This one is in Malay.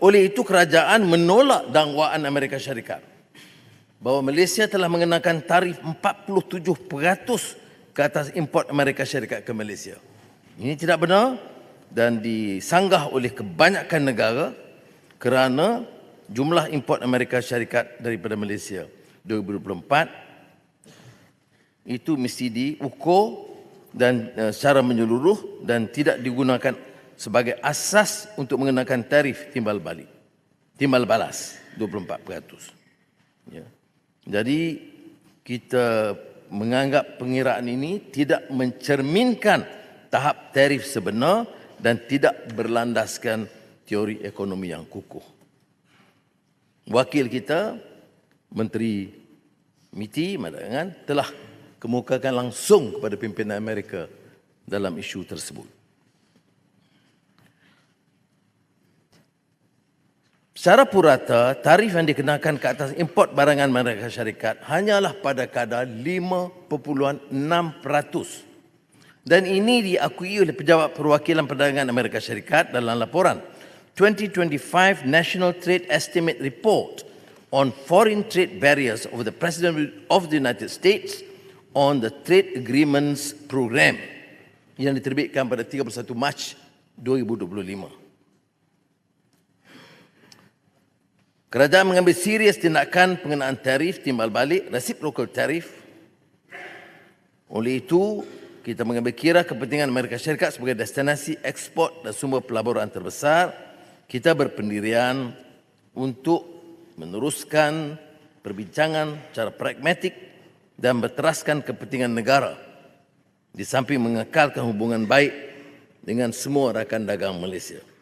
Oleh itu kerajaan menolak dakwaan Amerika Syarikat bahawa Malaysia telah mengenakan tarif 47% ke atas import Amerika Syarikat ke Malaysia. Ini tidak benar dan disanggah oleh kebanyakan negara kerana jumlah import Amerika Syarikat daripada Malaysia 2024 itu mesti diukur dan uh, secara menyeluruh dan tidak digunakan sebagai asas untuk mengenakan tarif timbal balik. Timbal balas 24%. Ya. Jadi kita menganggap pengiraan ini tidak mencerminkan tahap tarif sebenar dan tidak berlandaskan teori ekonomi yang kukuh. Wakil kita Menteri MITI Madangan telah kemukakan langsung kepada pimpinan Amerika dalam isu tersebut. Secara purata, tarif yang dikenakan ke atas import barangan Amerika Syarikat hanyalah pada kadar 5.6%. Dan ini diakui oleh pejabat perwakilan perdagangan Amerika Syarikat dalam laporan 2025 National Trade Estimate Report on Foreign Trade Barriers of the President of the United States on the Trade Agreements Program yang diterbitkan pada 31 Mac 2025. Kerajaan mengambil serius tindakan pengenaan tarif timbal balik, reciprocal tarif. Oleh itu, kita mengambil kira kepentingan Amerika Syarikat sebagai destinasi ekspor dan sumber pelaburan terbesar. Kita berpendirian untuk meneruskan perbincangan secara pragmatik dan berteraskan kepentingan negara di samping mengekalkan hubungan baik dengan semua rakan dagang Malaysia.